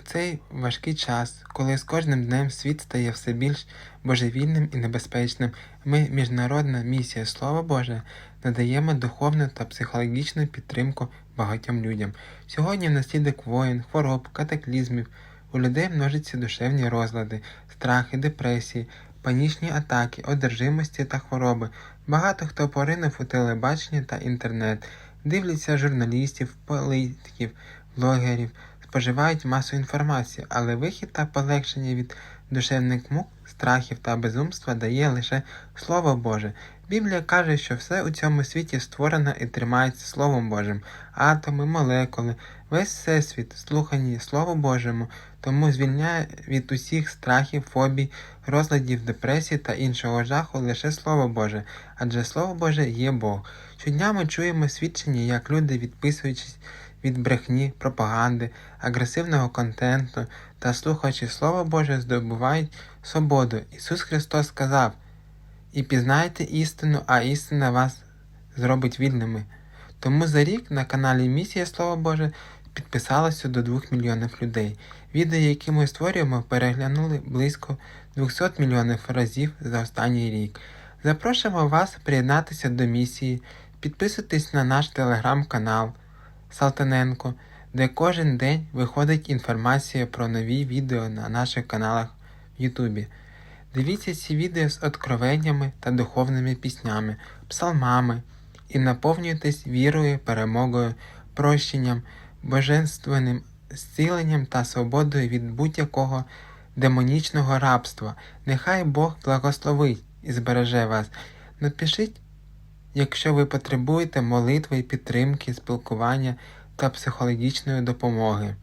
У цей важкий час, коли з кожним днем світ стає все більш божевільним і небезпечним, ми, Міжнародна місія Слово Боже, надаємо духовну та психологічну підтримку багатьом людям. Сьогодні внаслідок воїн, хвороб, катаклізмів у людей множаться душевні розлади, страхи, депресії, панічні атаки, одержимості та хвороби. Багато хто поринув у телебачення та інтернет, дивляться журналістів, політиків, блогерів, споживають масу інформації, але вихід та полегшення від душевних мук, страхів та безумства дає лише Слово Боже. Біблія каже, що все у цьому світі створено і тримається Словом Божим, атоми, молекули, весь всесвіт слухані Слову Божому, тому звільняє від усіх страхів, фобій, розладів, депресії та іншого жаху лише Слово Боже, адже Слово Боже є Бог. Щодня ми чуємо свідчення, як люди, відписуючись від брехні, пропаганди, агресивного контенту та слухаючи Слово Боже, здобувають свободу. Ісус Христос сказав: І пізнайте істину, а істина вас зробить вільними. Тому за рік на каналі Місія Слово Боже підписалося до 2 мільйонів людей. Відео, які ми створюємо, переглянули близько 200 мільйонів разів за останній рік. Запрошуємо вас приєднатися до місії, підписуйтесь на наш телеграм-канал Салтаненко, де кожен день виходить інформація про нові відео на наших каналах в Ютубі. Дивіться ці відео з откровеннями та духовними піснями, псалмами і наповнюйтесь вірою, перемогою, прощенням, божественним зціленням та свободою від будь-якого демонічного рабства. Нехай Бог благословить і збереже вас. Напишіть, якщо ви потребуєте молитви, підтримки, спілкування та психологічної допомоги.